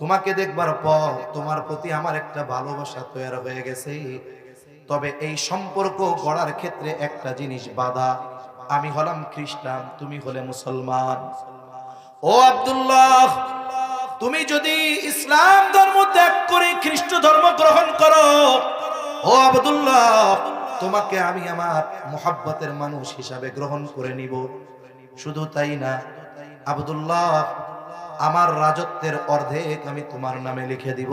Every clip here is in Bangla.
তোমাকে দেখবার পর তোমার প্রতি আমার একটা ভালোবাসা তৈরি হয়ে গেছে। তবে এই সম্পর্ক গড়ার ক্ষেত্রে একটা জিনিস বাধা। আমি হলাম খ্রিস্টান, তুমি হলে মুসলমান। ও আব্দুল্লাহ, তুমি যদি ইসলাম ধর্ম ত্যাগ করে খ্রিস্ট ধর্ম গ্রহণ করো, ও আব্দুল্লাহ, তোমাকে আমি আমার মোহাব্বতের মানুষ হিসাবে গ্রহণ করে নিব। শুধু তাই না, আব্দুল্লাহ আমার রাজত্বের অর্ধেক আমি তোমার নামে লিখে দিব।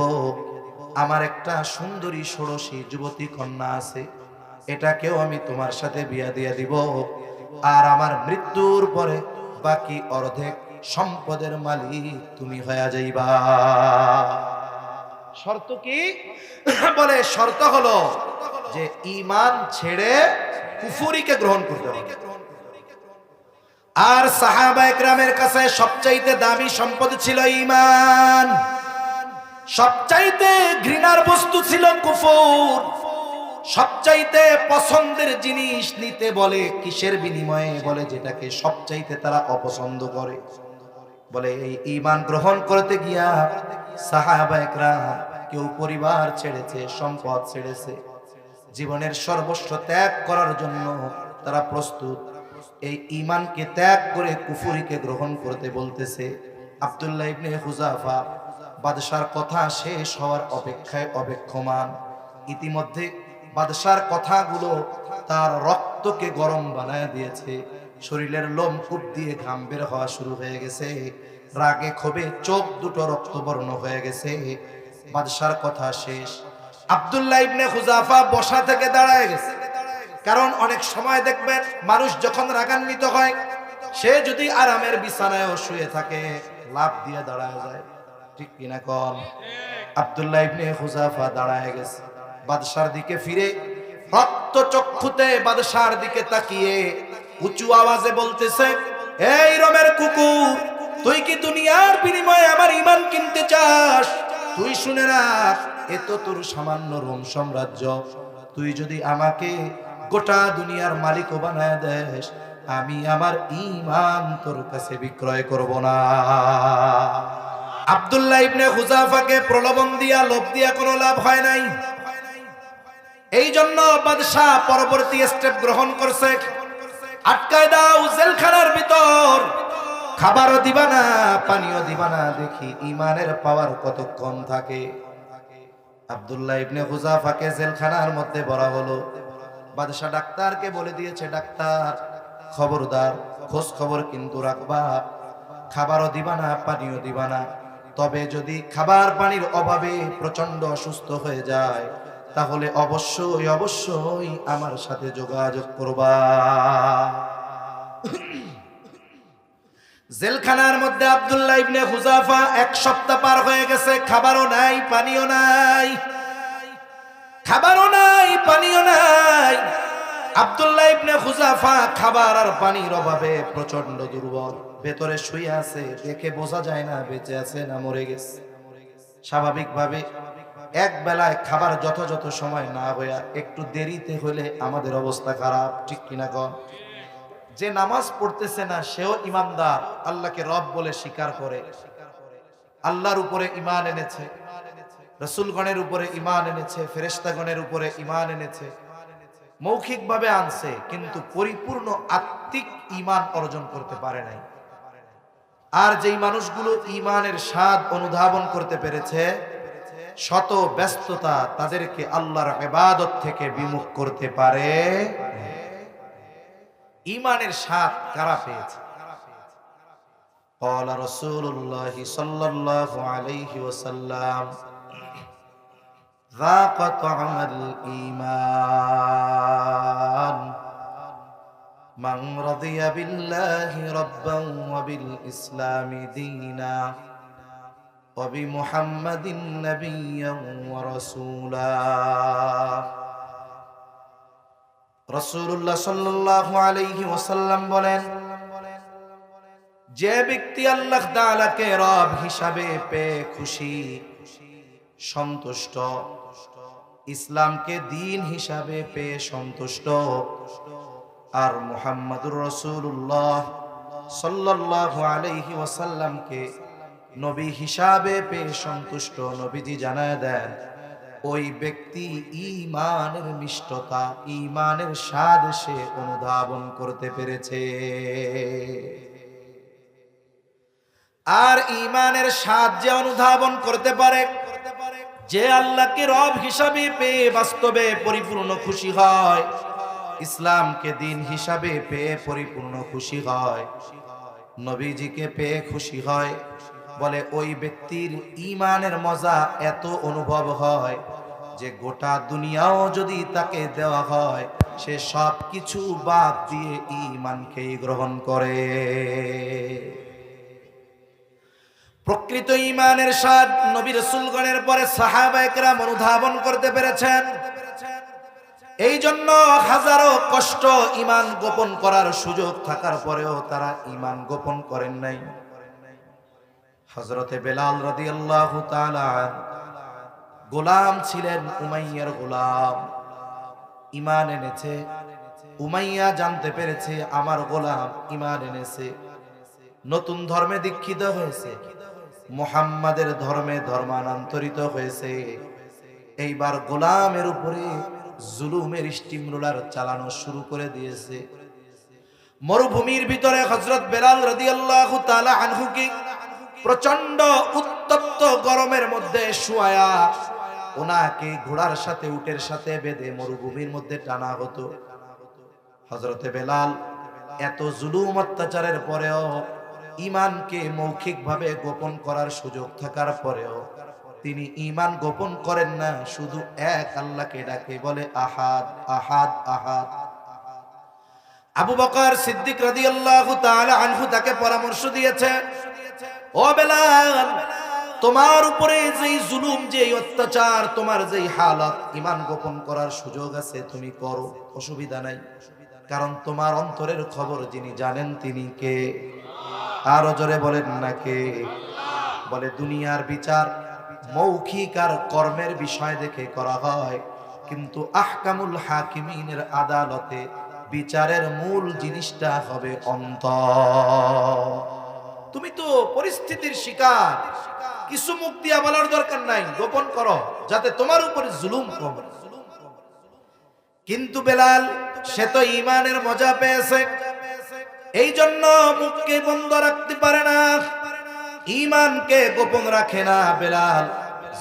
আমার একটা সুন্দরী ষোড়শী যুবতী কন্যা আছে, এটাকেও আমি তোমার সাথে বিয়া দিয়ে দিব। আর আমার মৃত্যুর পরে বাকি অর্ধেক সম্পদের মালিক তুমি হয়ে যাইবা। শর্ত কি? বলে, শর্ত হলো যে ইমান ছেড়ে কুফুরিকে গ্রহণ করতে হবে। আর সাহাবা একরামের কাছে সবচাইতে দামি সম্পদ ছিল ইমান সবচাইতে ঘৃণার বস্তু ছিল কুফুর। সবচাইতে পছন্দের জিনিস নিতে বলে, কিসের বিনিময়ে বলে, যেটাকে সবচাইতে তারা অপছন্দ করে। বলে, এই ইমান গ্রহণ করতে গিয়া সাহাবা একরাম কেউ পরিবার ছেড়েছে, সম্পদ ছেড়েছে। জীবনের সর্বস্ব ত্যাগ করার জন্য তারা প্রস্তুত। এই ইমানকে ত্যাগ করে কুফুরিকে গ্রহণ করতে বলতেছে। আব্দুল্লাহ ইবনে হুজাফা বাদশার কথা শেষ হওয়ার অপেক্ষায় অপেক্ষমান। ইতিমধ্যে বাদশার কথাগুলো তার রক্তকে গরম বানায় দিয়েছে। শরীরের লোম কূপ দিয়ে ঘাম বের হওয়া শুরু হয়ে গেছে। রাগে ক্ষোভে চোখ দুটো রক্তবর্ণ হয়ে গেছে। বাদশার কথা শেষ। আব্দুল্লাহ ইবনে হুজাফা বসা থেকে দাঁড়ায় গেছে। কারণ অনেক সময় দেখবেন মানুষ যখন রাগান্বিত হয়, সে যদি আরামের বিছানায় শুয়ে থাকে লাভ দিয়ে দাঁড়ায় যায়। ঠিক কিনা? কম আব্দুল্লাহ ইবনে হুজাফা দাঁড়ায় গেছে। বাদশার দিকে ফিরে, রক্ত চক্ষুতে বাদশার দিকে তাকিয়ে উঁচু আওয়াজে বলতেছে, এই রমের কুকুর, তুই কি দুনিয়ার বিনিময়ে আমার ইমান কিনতে চাস? তুই শুনে রাখ, এ তো তোর সামান্য রোম সাম্রাজ্য। তুই যদি আমাকে গোটা দুনিয়ার মালিক বানায় দেস আমি আমার ইমান তোর কাছে বিক্রয় করব না। আব্দুল্লাহ ইবনে হুজাফাকে প্রলোভন দিয়া, লোভ দিয়া কোনো লাভ হয় নাই। এই জন্য বাদশাহ পরবর্তী স্টেপ গ্রহণ করছে। আটকায় দাও জেলখানার ভিতর। খাবারও দিবা না পানিও দিবা না দেখি ইমানের পাওয়ার কতক্ষণ থাকে। আব্দুল্লাহ ইবনে হুজাফাকে জেলখানার মধ্যে ভরা হলো। বাদশাহ ডাক্তারকে বলে দিয়েছে, ডাক্তার, খবরদার, খোঁজ খবর কিন্তু রাখবা। খাবারও দিবা না, পানিও দিবা না। তবে যদি খাবার পানির অভাবে প্রচণ্ড অসুস্থ হয়ে যায়, তাহলে অবশ্যই অবশ্যই আমার সাথে যোগাযোগ করবা। জেলখানার মধ্যে আব্দুল্লাহ ইবনে হুজাফা এক সপ্তাহ পার হয়ে গেছে, খাবারও নাই, পানিও নাই। খাবারও নাই, পানিও নাই। আব্দুল্লাহ ইবনে হুজাফা খাবার আর পানির অভাবে প্রচণ্ড দুর্বল। ভেতরে শুয়ে আছে, দেখে বোঝা যায় না বেঁচে আছে না মরে গেছে। স্বাভাবিকভাবে এক বেলায় খাবার যথাযথ সময় না হইয়া একটু দেরিতে হলে আমাদের অবস্থা খারাপ, ঠিক কিনা কন? যে নামাজ পড়তেছে না, সেও ইমানদার, আল্লাহকে রব বলে স্বীকার করে। আল্লাহর উপরে ইমান এনেছে। রসুলগণের উপরে ইমান এনেছে ফেরেস্তাগণের উপরে ইমান এনেছে মৌখিকভাবে আনছে কিন্তু পরিপূর্ণ আত্মিক ইমান অর্জন করতে পারে নাই আর যেই মানুষগুলো ইমানের স্বাদ অনুধাবন করতে পেরেছে শত ব্যস্ততা তাদেরকে আল্লাহর ইবাদত থেকে বিমুখ করতে পারে ইমানের স্বাদ কারা পেয়েছে قال رسول الله صلى الله عليه وسلم ذاق طعم الإيمان من رضي بالله ربا وبالإسلام دينا وبمحمد نبيا ورسولا রসুল্লাহ সাল্লাহ আলাইহি ওসাল্লাম বলেন যে ব্যক্তি আল্লাহ তাআলাকে রব হিসাবে পেয়ে খুশি সন্তুষ্ট ইসলামকে দিন হিসাবে পেয়ে সন্তুষ্ট। আর মুহাম্মাদুর রসুল্লাহ সাল্লাল্লাহু আলাইহি ওয়াসাল্লামকে নবী হিসাবে পেয়ে সন্তুষ্ট নবীজি জানায় দেন, ওই ব্যক্তি ইমানের মিষ্টতা ইমানের স্বাদ সে অনুধাবন করতে পেরেছে। আর ইমানের স্বাদ যে অনুধাবন করতে পারে যে আল্লাহকে রব হিসাবে পেয়ে বাস্তবে পরিপূর্ণ খুশি হয়, ইসলামকে দিন হিসাবে পেয়ে পরিপূর্ণ খুশি হয়, নবীজিকে পেয়ে খুশি হয়, বলে ওই ব্যক্তির ইমানের মজা এত অনুভব হয় যে গোটা দুনিয়াও যদি তাকে দেওয়া হয়, সে সব কিছু বাদ দিয়ে ইমানকেই গ্রহণ করে। প্রকৃত ইমানের স্বাদ নবী রসুলগণের পরে সাহাবায়করা অনুধাবন করতে পেরেছেন। এই জন্য হাজারো কষ্ট ইমান গোপন করার সুযোগ থাকার পরেও তারা ইমান গোপন করেন নাই। হজরতে বেলাল রদি আল্লাহ গোলাম ছিলেন উমাইয়ার গোলাম। ইমান এনেছে। উমাইয়া জানতে পেরেছে, আমার গোলাম ইমান এনেছে। নতুন ধর্মে দীক্ষিত হয়েছে। মোহাম্মদের ধর্মে ধর্মান্তরিত হয়েছে। এইবার গোলামের উপরে জুলুমের স্টিম রোলার চালানো শুরু করে দিয়েছে। মরুভূমির ভিতরে হজরত বেলাল রাদিয়াল্লাহু আনহুকে প্রচণ্ড উত্তপ্ত গরমের মধ্যে শুয়ায়া ওনাকে ঘোড়ার সাথে, উটের সাথে বেঁধে মরুভূমির মধ্যে টানা হতো। হজরতে বেলাল এত জুলুম অত্যাচারের পরেও ইমানকে মৌখিকভাবে গোপন করার সুযোগ থাকার পরেও তিনি ইমান গোপন করেন না, শুধু এক আল্লাহকে ডাকে, বলে, আহাদ আহাদ আহাদ। আবু বকর সিদ্দিক রাদিয়াল্লাহু আল্লাহ আনহু তাকে পরামর্শ দিয়েছে, ও বেলাল, তোমার উপরে যেই জুলুম, যেই অত্যাচার, তোমার যেই হালত, ইমান গোপন করার সুযোগ আছে, তুমি করো, অসুবিধা নাই। কারণ তোমার অন্তরের খবর যিনি জানেন তিনি কে? আরও জোরে বলেন না কে? বলে, দুনিয়ার বিচার মৌখিক আর কর্মের বিষয় দেখে করা হয়। কিন্তু আহকামুল হাকিমিনের আদালতে বিচারের মূল জিনিসটা হবে অন্তর। তুমি তো পরিস্থিতির শিকার। কিছু মুক্তি বলার দরকার নাই, গোপন করো, যাতে তোমার উপরে জুলুম কমে। কিন্তু বেলাল, সে তো ইমানের মজা পেয়েছে। এই জন্য মুখকে বন্ধ রাখতে পারে না ইমানকে গোপন রাখে না বেলাল।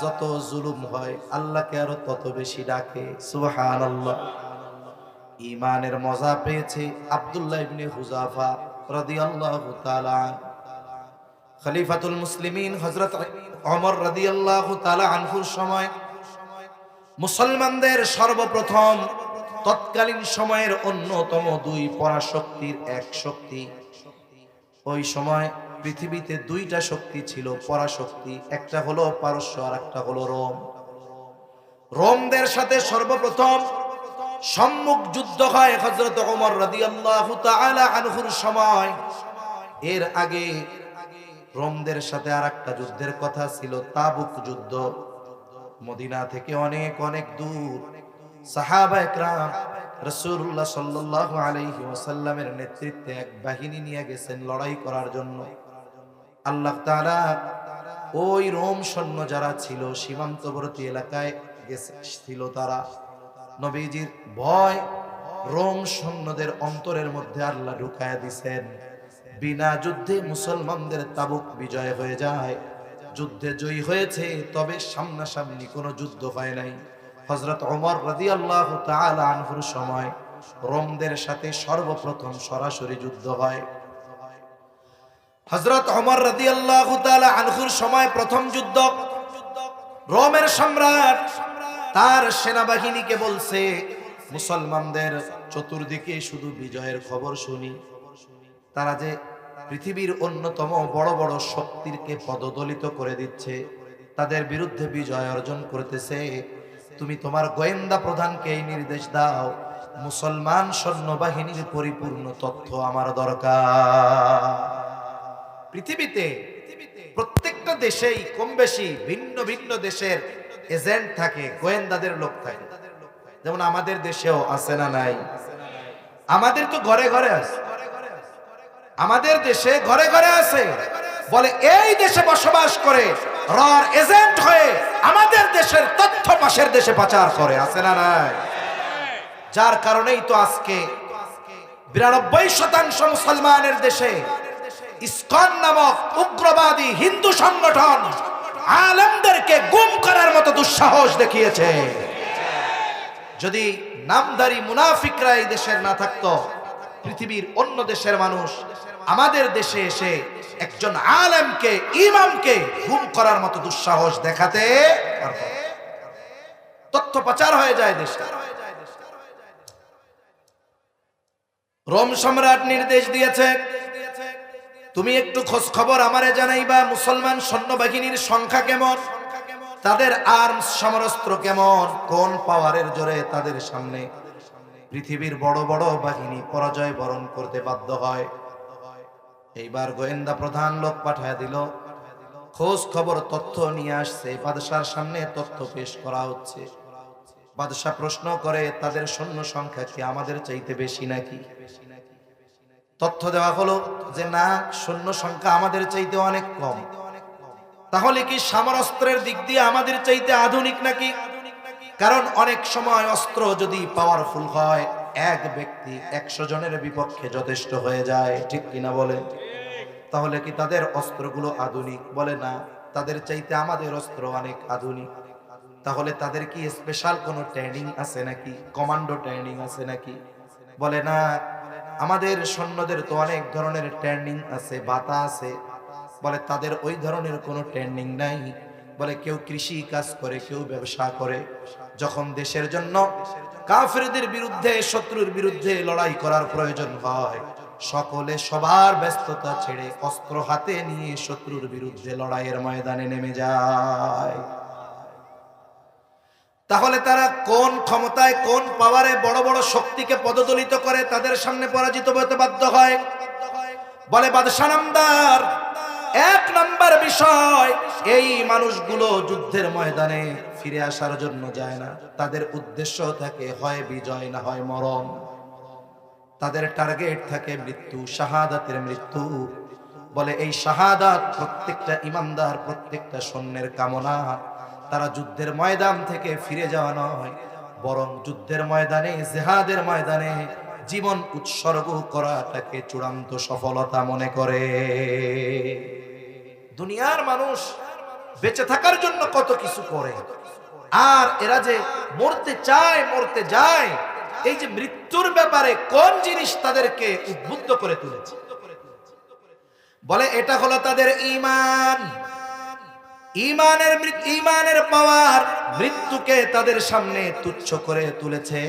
যত জুলুম হয়, আল্লাহকে আরও তত বেশি ডাকে সুহান আল্লাহ ইমানের মজা পেয়েছে আব্দুল্লাহ ইবনে হুজাফা রাদিয়াল্লাহু তাআলা খলিফাতুল মুসলিমিন হযরত ওমর রাদিয়াল্লাহু তাআলা আনহুর সময় মুসলমানদের সর্বপ্রথম তৎকালীন সময়ের অন্যতম দুই পরাশক্তির এক শক্তি। ওই সময় পৃথিবীতে দুইটা শক্তি ছিল পরাশক্তি, একটা হলো পারস্য আর একটা হলো রোম। রোমদের সাথে সর্বপ্রথম সম্মুখ যুদ্ধ হয় হজরত ওমর রাদিয়াল্লাহু তাআলা আনহুর সময়। এর আগে রোমদের সাথে আর একটা যুদ্ধের কথা ছিল তাবুক যুদ্ধ। মদিনা থেকে অনেক অনেক দূর। সাহাবা একরাম রসুল্লাহ সাল্লাহ আলাইহি ওয়াসাল্লামের নেতৃত্বে এক বাহিনী নিয়ে গেছেন লড়াই করার জন্য। আল্লাহ তারা ওই রোম সৈন্য যারা ছিল, সীমান্তবর্তী এলাকায় গেছে ছিল তারা। নবীজির ভয় রোম সৈন্যদের অন্তরের মধ্যে আল্লাহ ঢুকায়া দিছেন। বিনা যুদ্ধে মুসলমানদের তাবুক বিজয় হয়ে যায়। যুদ্ধে জয়ী হয়েছে, তবে সামনাসামনি কোনো যুদ্ধ হয় নাই। হজরত ওমর রাদি আল্লাহ আনহুর সময় রোমদের সাথে সর্বপ্রথম সরাসরি যুদ্ধ হয়। হজরত ওমর রাদি আল্লাহ আনহুর সময় প্রথম যুদ্ধ। রোমের সম্রাট তার সেনাবাহিনীকে বলছে, মুসলমানদের চতুর্দিকে শুধু বিজয়ের খবর শুনি। তারা যে পৃথিবীর অন্যতম বড় বড় শক্তিরকে পদদলিত করে দিচ্ছে, তাদের বিরুদ্ধে বিজয় অর্জন করতেছে তুমি তোমার গোয়েন্দা প্রধানকে এই নির্দেশ দাও। মুসলমান সৈন্যবাহিনীর পরিপূর্ণ তথ্য আমার দরকার। পৃথিবীতে প্রত্যেকটা দেশেই কম বেশি ভিন্ন ভিন্ন দেশের এজেন্ট থাকে, গোয়েন্দাদের লোক থাকে। যেমন আমাদের দেশেও আছে না নাই? আমাদের তো ঘরে ঘরে আছে। আমাদের দেশে ঘরে ঘরে আছে। বলে এই দেশে বসবাস করে রর এজেন্ট হয়ে আমাদের দেশের তথ্য পাশের দেশে পাচার করে, আছে না নাই? যার কারণেই তো আজকে বিরানব্বই শতাংশ মুসলমানের দেশে ইস্কন নামক উগ্রবাদী হিন্দু সংগঠন আলেমদেরকে গুম করার মতো দুঃসাহস দেখিয়েছে। যদি নামধারী মুনাফিকরা এই দেশের না থাকতো, পৃথিবীর অন্য দেশের মানুষ আমাদের দেশে এসে একজন আলেমকে, ইমামকে গুম করার মতো দুঃসাহস দেখাতে তথ্য পাচার হয়ে যায় দেশে। রোম সম্রাট নির্দেশ দিয়েছে, তুমি একটু খোঁজ খবর আমারে জানাইবা, মুসলমান সৈন্যবাহিনীর সংখ্যা কেমন? তাদের আর্মস সমরস্ত্র কেমন? কোন পাওয়ারের জোরে তাদের সামনে পৃথিবীর বড় বড় বাহিনী পরাজয় বরণ করতে বাধ্য হয়? এইবার গোয়েন্দা প্রধান লোক পাঠায় দিল। খোঁজ খবর, তথ্য নিয়ে আসছে। বাদশার সামনে তথ্য পেশ করা হচ্ছে। বাদশাহ প্রশ্ন করে, তাদের সৈন্য সংখ্যা কি আমাদের চাইতে বেশি নাকি? তথ্য দেওয়া হলো যে, না, সৈন্য সংখ্যা আমাদের চাইতে অনেক কম। তাহলে কি সামরাস্ত্রের দিক দিয়ে আমাদের চাইতে আধুনিক নাকি? কারণ অনেক সময় অস্ত্র যদি পাওয়ারফুল হয়, এক ব্যক্তি একশো জনের বিপক্ষে যথেষ্ট হয়ে যায়। ঠিক কিনা বলে তাহলে কি তাদের অস্ত্রগুলো আধুনিক? বলে না। তাদের চাইতে আমাদের অস্ত্র অনেক আধুনিক। তাহলে তাদের কি স্পেশাল কোনো ট্রেনিং আছে নাকি? কমান্ডো ট্রেনিং আছে নাকি? বলে না। আমাদের সৈন্যদের তো অনেক ধরনের ট্রেনিং আছে বাতা আছে। বলে তাদের ওই ধরনের কোনো ট্রেনিং নাই। বলে কেউ কৃষি কাজ করে, কেউ ব্যবসা করে। যখন দেশের জন্য কাফেরদের বিরুদ্ধে, শত্রুর বিরুদ্ধে লড়াই করার প্রয়োজন হয়। সকলে সবার ব্যস্ততা ছেড়ে অস্ত্র হাতে নিয়ে শত্রুর বিরুদ্ধে লড়াইয়ের ময়দানে নেমে যায়। তাহলে তারা কোন ক্ষমতায় কোন পাওয়ারে বড় বড় শক্তিকে পদদলিত করে তাদের সামনে পরাজিত হতে বাধ্য হয়? বলে, বাদশাহ নামদার, এক নাম্বার বিষয়, এই মানুষগুলো যুদ্ধের ময়দানে ফিরে আসার জন্য যায় না। তাদের উদ্দেশ্য থাকে, হয় বিজয় না হয় মরণ। তাদের টার্গেট থাকে মৃত্যু, শাহাদাতের মৃত্যু। বলে এই শাহাদাত প্রত্যেকটা ইমানদার, প্রত্যেকটা সৈন্যের কামনা। তারা যুদ্ধের ময়দান থেকে ফিরে যাওয়া নয়, বরং যুদ্ধের ময়দানে, জেহাদের ময়দানে জীবন উৎসর্গ করাটাকে চূড়ান্ত সফলতা মনে করে। দুনিয়ার মানুষ বেঁচে থাকার জন্য কত কিছু করে। আর এরা যে মরতে চায়, মরতে যায় এই যে মৃত্যুর ব্যাপারে কোন জিনিস তাদেরকে উদ্বুদ্ধ করে তুলেছে? বলে, এটা হলো তাদের ঈমান। ইমানের ইমানের পাওয়ার মৃত্যুকে তাদের সামনে তুচ্ছ করে তুলেছে।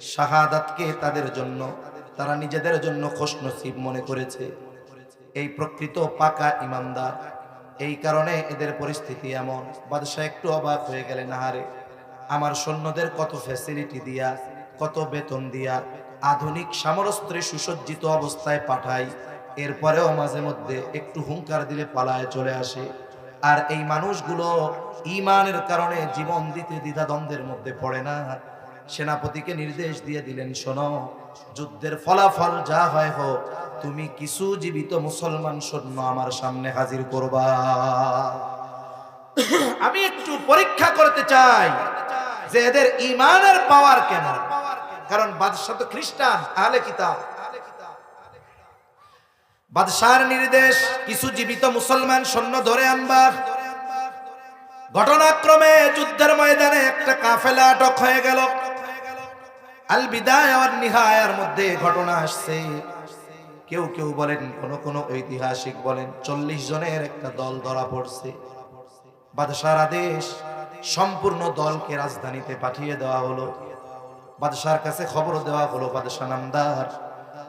শাহাদাতকে তাদের জন্য, তারা নিজেদের জন্য খুশনসিব মনে করেছে। এই প্রকৃত পাকা ইমানদার এই কারণে এদের পরিস্থিতি এমন। বাদশাহ একটু অবাক হয়ে গেলেন, আহারে, আমার সৈন্যদের কত ফ্যাসিলিটি দিয়া কত বেতন দিয়া আধুনিক সামরস্ত্রে সুসজ্জিত অবস্থায় পাঠাই এরপরেও মাঝে মধ্যে একটু হুঙ্কার দিলে পালায় চলে আসে। আর এই মানুষগুলো ইমানের কারণে জীবন দিতে দ্বিধাদ্বন্দ্বের মধ্যে পড়ে না। সেনাপতিকে নির্দেশ দিয়ে দিলেন, শোনো, যুদ্ধের ফলাফল যা হয় হোক, তুমি কিছু জীবিত মুসলমান সৈন্য আমার সামনে হাজির করবা। আমি একটু পরীক্ষা করতে চাই যে এদের ইমানের পাওয়ার কেমন? কারণ বাদশাহ তো খ্রিস্টান, আহলে কিতাব। বাদশার নির্দেশ, কিছু জীবিত মুসলমান সৈন্য ধরে আনবা। ঘটনাক্রমে যুদ্ধের ময়দানে একটা কাফেলা আটক হয়ে গেল। আল বিদায় আর নিহায়ার মধ্যে ঘটনা আসছে। কেউ কেউ বলেন, কোন কোন ঐতিহাসিক বলেন, চল্লিশ জনের একটা দল ধরা পড়ছে। বাদশার আদেশ, সম্পূর্ণ দলকে রাজধানীতে পাঠিয়ে দেওয়া হলো। বাদশার কাছে খবর দেওয়া হলো, বাদশাহ নামদার।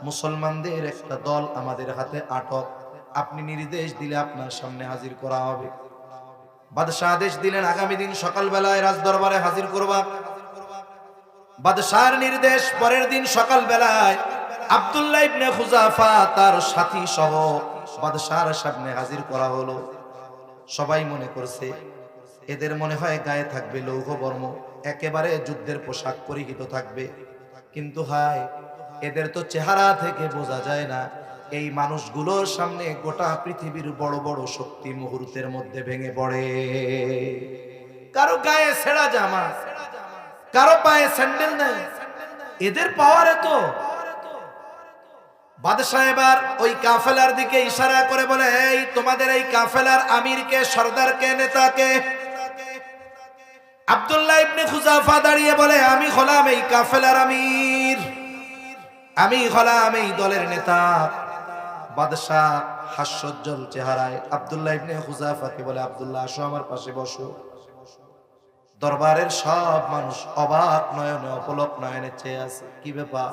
মুসলমানদের একটা দল আমাদের হাতে আটক। আপনি নির্দেশ দিলে আপনার সামনে হাজির করা হবে। বাদশাহ আদেশ দিলেন, আগামী দিন সকালবেলায় রাজদরবারে হাজির করবা। বাদশার নির্দেশ পরের দিন সকালবেলায় আব্দুল্লাহ ইবনে খুজাফা তার সাথী সহ বাদশার সামনে হাজির করা হলো। সবাই মনে করছে, এদের মনে হয় গায়ে থাকবে লৌহ বর্ম। একেবারে যুদ্ধের পোশাক পরিহিত থাকবে। কিন্তু হায়, এদের তো চেহারা থেকে বোঝা যায় না। এই মানুষগুলোর সামনে গোটা পৃথিবীর বড় বড় শক্তি মুহূর্তের মধ্যে ভেঙে পড়ে। কারও গায়ে ছেঁড়া জামা, কারও পায়ে স্যান্ডেল নেই। এদের পাওয়ারে তো বাদশাহ এবার ওই কাফেলার দিকে ইশারা করে বলে, এই তোমাদের এই কাফেলার আমিরকে, সর্দারকে, নেতাকে আব্দুল্লাহ ইবনে খুজাফা দাঁড়িয়ে বলে, আমি হলাম এই কাফেলার আমির। আমি হলাম এই দলের নেতা। বাদশাহ হাস্যজ্জ্বল চেহারায় আব্দুল্লাহ ইবনে খুজাফাকে বলে, আবদুল্লাহ, আসো আমার পাশে বসো। দরবারের সব মানুষ অবাক, নয়নে অপলক, নয়নে চেয়ে আছে। কি ব্যাপার?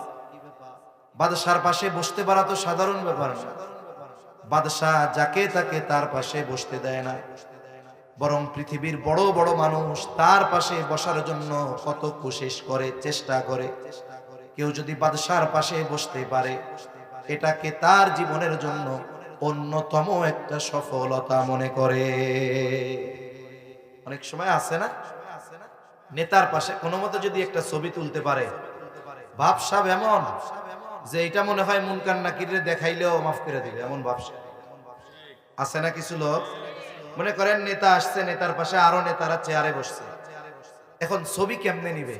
বাদশার পাশে বসতে পারা তো সাধারণ ব্যাপার বাদশাহ যাকে তাকে তার পাশে বসতে দেয় না। বরং পৃথিবীর বড় বড় মানুষ তার পাশে বসার জন্য কত কোশিশ করে, চেষ্টা করে। কেউ যদি বাদশার পাশে বসতে পারে, এটাকে তার জীবনের জন্য অন্যতম একটা সফলতা মনে করে। অনেক সময় আছে না? নেতার পাশে কোনো মতে যদি একটা ছবি তুলতে পারে ভাবসাব এমন যে এটা মনে হয় মুনকান নাকিরে দেখাইলেও মাফ করে দিবে, এমন ভাবসা আছে না কিছু লোক? মনে করেন নেতা আসছে, নেতার পাশে আরও নেতারা চেয়ারে বসছে। এখন ছবি কেমনে নিবে?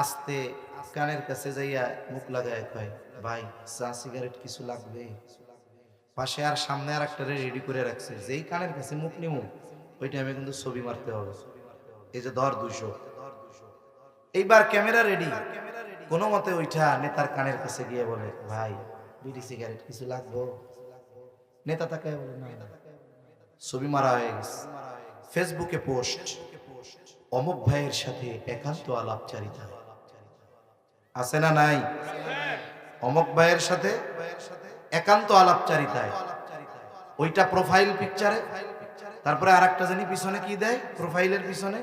আস্তে কানের কাছে যাইয়া মুখ লাগায় কয়, ভাই, চা, সিগারেট কিছু লাগবে? পাশে আর সামনে আর একটা রেডি করে রাখছে, যেই কানের কাছে মুখ নিমু, ওই টাইমে কিন্তু ছবি মারতে হবে। এই যে ধর দুইশো। এইবার ক্যামেরা রেডি কোনো মতে ওইটা নেতার কানের কাছে গিয়ে বলে, ভাই, বিড়ি, সিগারেট কিছু লাগবো? নেতা তাকে বলে, না না। ছবি মারা হয়ে গেছে। ফেসবুকে পোস্ট, অমুক ভাইয়ের সাথে একান্ত আলাপচারিতা। আছে না নাই? অমুক ভাইয়ের সাথে একান্ত আলাপচারিতায়। ওইটা প্রোফাইল পিকচারে তারপরে আর একটা জানি পিছনে কি দেয়? প্রোফাইলের পিছনে।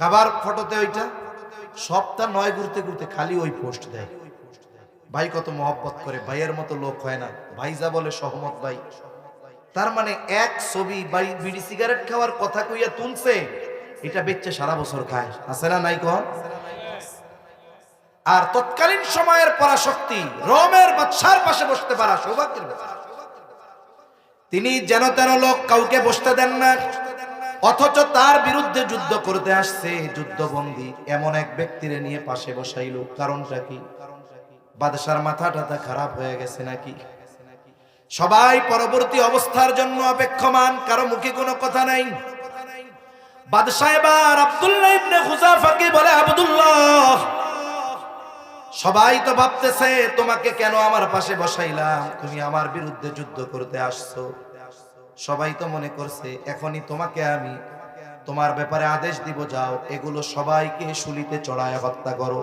কাবার ফটোতে ওইটা। সপ্তাহ নয় ঘুরতে ঘুরতে খালি ওই পোস্ট দেয়। ভাই কত মহব্বত করে, ভাইয়ের মতো লোক হয় না। ভাই যা বলে সহমত ভাই। তার মানে এক ছবি বিড়ি সিগারেট খাওয়ার কথা কইয়া তুলছে, এটা বেচছে সারা বছর খায়। আছে না নাই কন আর তৎকালীন সময়ের পরাশক্তি রোমের বাদশার পাশে বসতে পারা সৌভাগ্যের ব্যাপার। তিনি যেন তেন লোক কাউকে বসতে দেন না, অথচ তার বিরুদ্ধে যুদ্ধ করতে আসছে, যুদ্ধবন্দী এমন এক ব্যক্তিরে নিয়ে পাশে বসাইল। কারণটা কি? বাদশার মাথা টাথা খারাপ হয়ে গেছে নাকি? সবাই পরবর্তী অবস্থার জন্য অপেক্ষমান, কারও মুখে কোনো কথা নাই। বাদশাহ বলে, আব্দুল্লাহ, সবাই তো ভাবতেছে তোমাকে কেন আমার পাশে বসাইলাম? তুমি আমার বিরুদ্ধে যুদ্ধ করতে আসছো। সবাই তো মনে করছে, এখনই তোমাকে আমি তোমার ব্যাপারে আদেশ দিব, যাও। এগুলো সবাইকে শুলিতে চড়ায় হত্যা করো।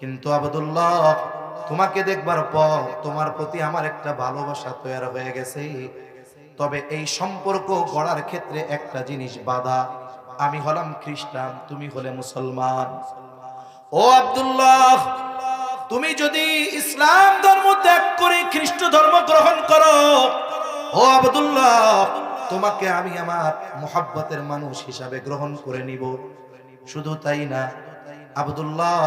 কিন্তু আবদুল্লাহ তোমাকে দেখবার পর তোমার প্রতি আমার একটা ভালোবাসা তৈরি হয়ে গেছে। তবে এই সম্পর্ক গড়ার ক্ষেত্রে একটা জিনিস বাধা। আমি হলাম খ্রিস্টান, তুমি হলে মুসলমান। ও আব্দুল্লাহ, তুমি যদি ইসলাম ধর্ম ত্যাগ করে খ্রিস্ট ধর্ম গ্রহণ করো, ও আব্দুল্লাহ, তোমাকে আমি আমার মোহাব্বতের মানুষ হিসাবে গ্রহণ করে নিব। শুধু তাই না, আব্দুল্লাহ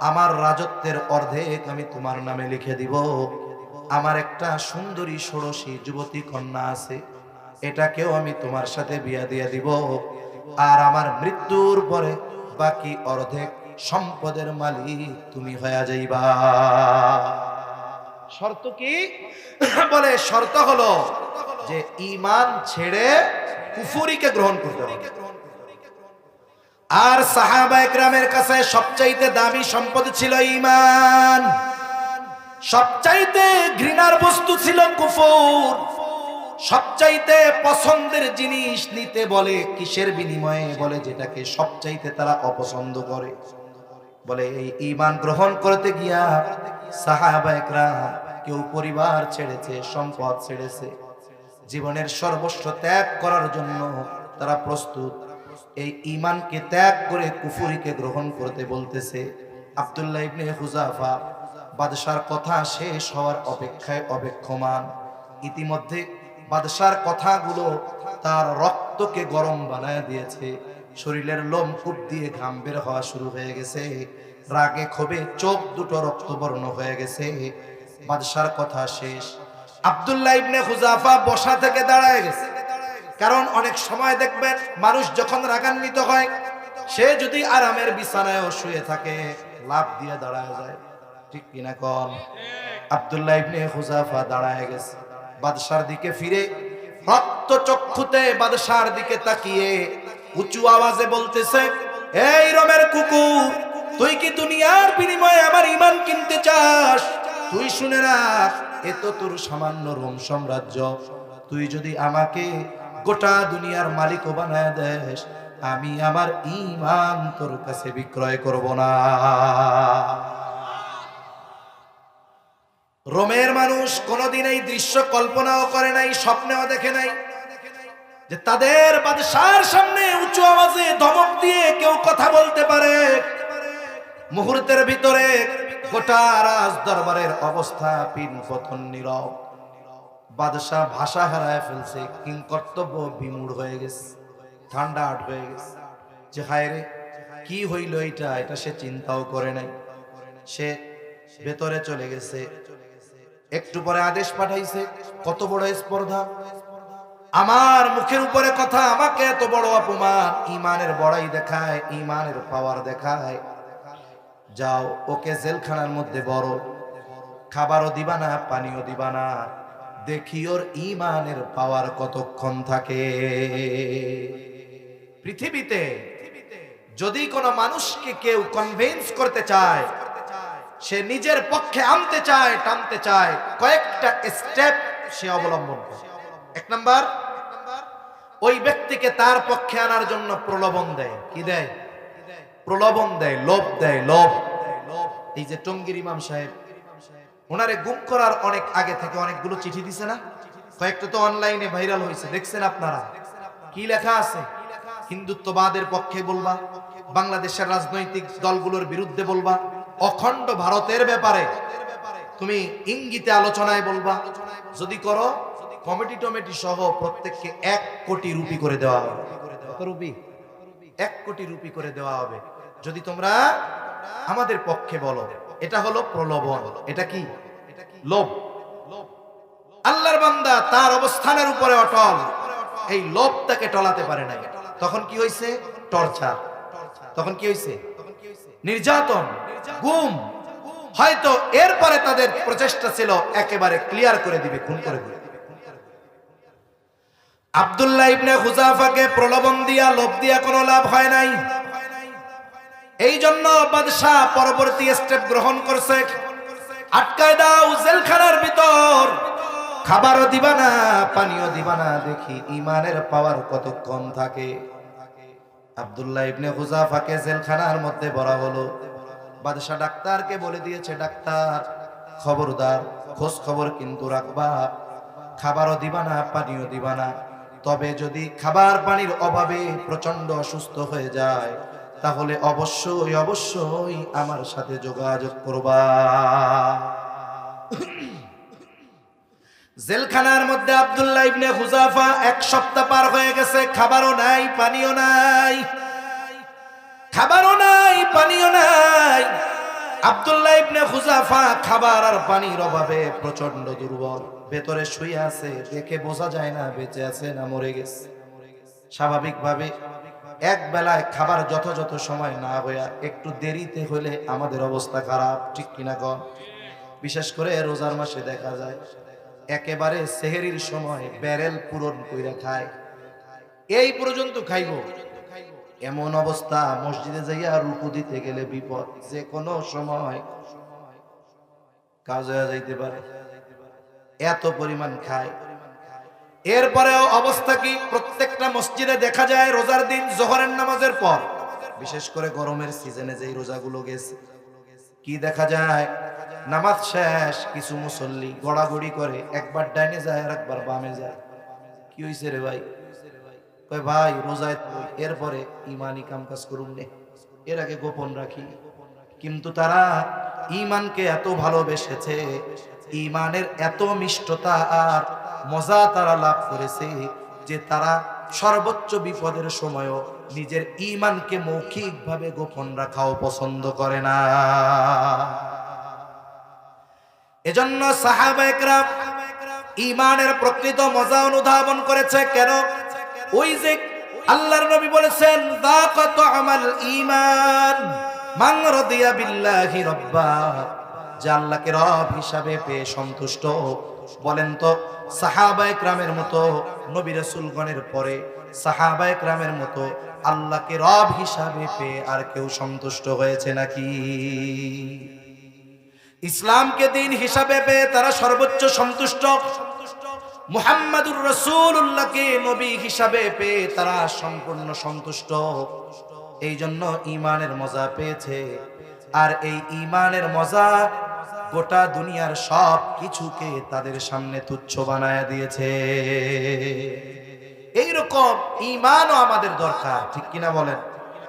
আমার রাজত্বের অর্ধেক আমি তোমার নামে লিখে দিব। আমার একটা সুন্দরী ষোড়শী যুবতী কন্যা আছে, এটাকেও আমি তোমার সাথে বিয়া দিয়ে দিব। আর আমার মৃত্যুর পরে বাকি অর্ধেক সম্পদের মালিক তুমি হয়ে যাইবা। শর্ত কি? বলে শর্ত হলো যে ইমান ছেড়ে কুফুরিকে গ্রহণ করতে হবে। আর সাহাবা একরামের কাছে সবচাইতে দামি সম্পদ ছিল ইমান সবচাইতে ঘৃণার বস্তু ছিল কুফুর। সবচাইতে পছন্দের জিনিস নিতে বলে, কিসের বিনিময়ে বলে, যেটাকে সবচাইতে তারা অপছন্দ করে। বলে, এই ইমান গ্রহণ করতে গিয়া সাহাবা একরাম কেউ পরিবার ছেড়েছে, সম্পদ ছেড়েছে। জীবনের সর্বস্ব ত্যাগ করার জন্য তারা প্রস্তুত। এই ইমানকে ত্যাগ করে কুফুরিকে গ্রহণ করতে বলতেছে। আব্দুল্লাহ ইবনে হুজাফা বাদশার কথা শেষ হওয়ার অপেক্ষায় অপেক্ষমান। ইতিমধ্যে বাদশার কথাগুলো তার রক্তকে গরম বানায় দিয়েছে। শরীরের লোম ফুট দিয়ে ঘাম বের হওয়া শুরু হয়ে গেছে। রাগে ক্ষোভে চোখ দুটো রক্তবর্ণ হয়ে গেছে। বাদশার কথা শেষ। আব্দুল্লাহ ইবনে হুজাফা বসা থেকে দাঁড়ায় গেছে। কারণ অনেক সময় দেখবেন মানুষ যখন রাগান্বিত হয়, সে যদি আরামের বিছানায় শুয়ে থাকে লাভ দিয়ে দাঁড়ায় যায়। ঠিক কিনা কন? আব্দুল্লাহ ইবনে হুজাফা দাঁড়ায় গেছে। বাদশার দিকে ফিরে, রক্ত চক্ষুতে বাদশার দিকে তাকিয়ে উঁচু আওয়াজে বলতেছে, এই রমের কুকুর, তুই কি দুনিয়ার বিনিময়ে আমার ইমান কিনতে চাস? তুই শুনে রাখ, এ তো তোর সামান্য রোম সাম্রাজ্য। তুই যদি আমাকে গোটা দুনিয়ার মালিক বানায় দেস আমি আমার ইমান তোর কাছে বিক্রয় করব না। রোমের মানুষ কোনোদিন এই দৃশ্য কল্পনাও করে নাই, স্বপ্নেও দেখে নাই যে তাদের বাদশার সামনে উঁচু আওয়াজে ধমক দিয়ে কেউ কথা বলতে পারে। মুহূর্তের ভিতরে গোটা রাজ দরবারের অবস্থা পিন পতন নীরব। বাদশাহ ভাষা হারায় ফেলছে, কিং কর্তব্য বিমূঢ় হয়ে গেছে, ঠান্ডা আট হয়ে গেছে। যে হায় রে কি হইল এটা এটা সে চিন্তাও করে নাই। সে ভেতরে চলে গেছে। একটু পরে আদেশ পাঠাইছে, কত বড় স্পর্ধা। আমার মুখের উপরে কথা, আমাকে এত বড় অপমান। ইমানের বড়াই দেখায়, ইমানের পাওয়ার দেখায়। যাও, ওকে জেলখানার মধ্যে বড়। খাবারও দিবা না, পানিও দিবা না। দেখি ওর ইমানের পাওয়ার কতক্ষণ থাকে। পৃথিবীতে যদি কোনো মানুষকে কেউ কনভিন্স করতে চায়, সে নিজের পক্ষে আনতে চায়, টানতে চায়, কয়েকটা স্টেপ সে অবলম্বন করে। এক নাম্বার, ওই ব্যক্তিকে তার পক্ষে আনার জন্য প্রলোভন দেয়। কি দেয়? প্রলোভন দেয়, লোভ দেয়, লোভ। এই যে টঙ্গির ইমাম সাহেব ওনারে গুম করার অনেক আগে থেকে অনেকগুলো চিঠি দিছে না? কয়েকটা তো অনলাইনে ভাইরাল হয়েছে, দেখছেন আপনারা? কি লেখা আছে? হিন্দুত্ববাদের পক্ষে বলবা, বাংলাদেশের রাজনৈতিক দলগুলোর বিরুদ্ধে বলবা, অখণ্ড ভারতের ব্যাপারে তুমি ইঙ্গিতে আলোচনায় বলবা, যদি করো, কমিটি টমেটি সহ প্রত্যেককে এক কোটি রুপি করে দেওয়া হবে। এক কোটি রুপি করে দেওয়া হবে। যদি তোমরা আমাদের পক্ষে বলো এটা হলো প্রলোভন। এটা কি? লোভ। আল্লাহর বান্দা তার অবস্থানের উপরে অটল। এই লোভ তাকে টলাতে পারে না তখন কি হয়েছে টর্চার। তখন কি হয়েছে নির্যাতন। গুম। হয়তো এরপরে তাদের প্রচেষ্টা ছিল একেবারে ক্লিয়ার করে দিবে, খুন করে দিবে। আব্দুল্লাহ ইবনে হুজাফাকে প্রলোভন দিয়া, লোভ দিয়া কোনো লাভ হয় নাই। এই জন্য বাদশাহ পরবর্তী স্টেপ গ্রহণ করছে। আটকায় দাও জেলখানার ভিতর। খাবারও দিবা না পানিও দিবা না দেখি ইমানের পাওয়ার কতক্ষণ থাকে। আব্দুল্লাহ ইবনে হুজাফাকে জেলখানার মধ্যে ভরা হলো। বাদশাহ ডাক্তারকে বলে দিয়েছে, ডাক্তার, খবরদার, খোঁজ খবর কিন্তু রাখবা। খাবারও দিবা না পানিও দিবা না তবে যদি খাবার পানির অভাবে প্রচণ্ড অসুস্থ হয়ে যায় তাহলে অবশ্যই অবশ্যই আমার সাথে যোগাযোগ করবা। জেলখানার মধ্যে আব্দুল্লাহ ইবনে হুজাফা এক সপ্তাহ পার হয়ে গেছে, খাবারও নাই, পানিও নাই। খাবারও নাই, পানিও নাই। আব্দুল্লাহ ইবনে হুজাফা খাবার আর পানির অভাবে প্রচণ্ড দুর্বল। ভেতরে শুয়ে আছে, দেখে বোঝা যায় না, বেঁচে আছে না মরে গেছে। স্বাভাবিকভাবে এক বেলায় খাবার যথাযথ সময় না হইয়া একটু দেরিতে হলে আমাদের অবস্থা খারাপ, ঠিক কিনা কন? বিশেষ করে রোজার মাসে দেখা যায়, একেবারে সেহেরির সময় ব্যারেল পূরণ কইরা খায়। এই পর্যন্ত খাইব। এমন অবস্থা, মসজিদে যাইয়া রুকু দিতে গেলে বিপদ, যে কোনো সময় কাজ হয়ে যাইতে পারে। এত পরিমাণ খায়। এরপরেও অবস্থা কি? প্রত্যেকটা মসজিদে দেখা যায় রোজার দিন জোহরের নামাজের পর। বিশেষ করে গরমের সিজনে যেই রোজাগুলো গেছে। কি দেখা যায়? নামাজ শেষ, কিছু মুসল্লি গড়াগড়ি করে একবার ডাইনে যায় আর একবার বামে যায়। কি হয়েছে রে ভাই? কয়, ভাই, রোজায় এরপরে ইমানই কাম কাজ করুন নে। এর আগে গোপন রাখি। কিন্তু তারা ইমানকে এত ভালোবেসেছে, ইমানের এত মিষ্টতা আর মজা তারা লাভ করেছে যে তারা সর্বোচ্চ বিপদের সময়ও নিজের ইমানকে মৌখিকভাবে গোপন রাখাও পছন্দ করে না। এজন্য সাহাবা ইমানের প্রকৃত মজা অনুধাবন করেছে কেন? ওই যে আল্লাহর নবী বলেছেন, দাকাত আমাল ঈমান মান রাদিয়া বিল্লাহি রাব্বা। যে আল্লাহকে রব হিসাবে পেয়ে সন্তুষ্ট। বলেন তো, সাহাবা একরামের মতো নবী রাসূলগণের পরে সাহাবা একরামের মতো আল্লাহকে রব হিসাবে পেয়ে আর কেউ সন্তুষ্ট হয়েছে নাকি? ইসলামকে দিন হিসাবে পেয়ে তারা সর্বোচ্চ সন্তুষ্ট। মুহাম্মাদুর রসুল্লাহকে নবী হিসাবে পেয়ে তারা সম্পূর্ণ সন্তুষ্ট। এই জন্য ইমানের মজা পেয়েছে। আর এই ইমানের মজা গোটা দুনিয়ার সব কিছুকে তাদের সামনে তুচ্ছ বানায় দিয়েছে। এইরকম ইমানও আমাদের দরকার, ঠিক কিনা বলেন?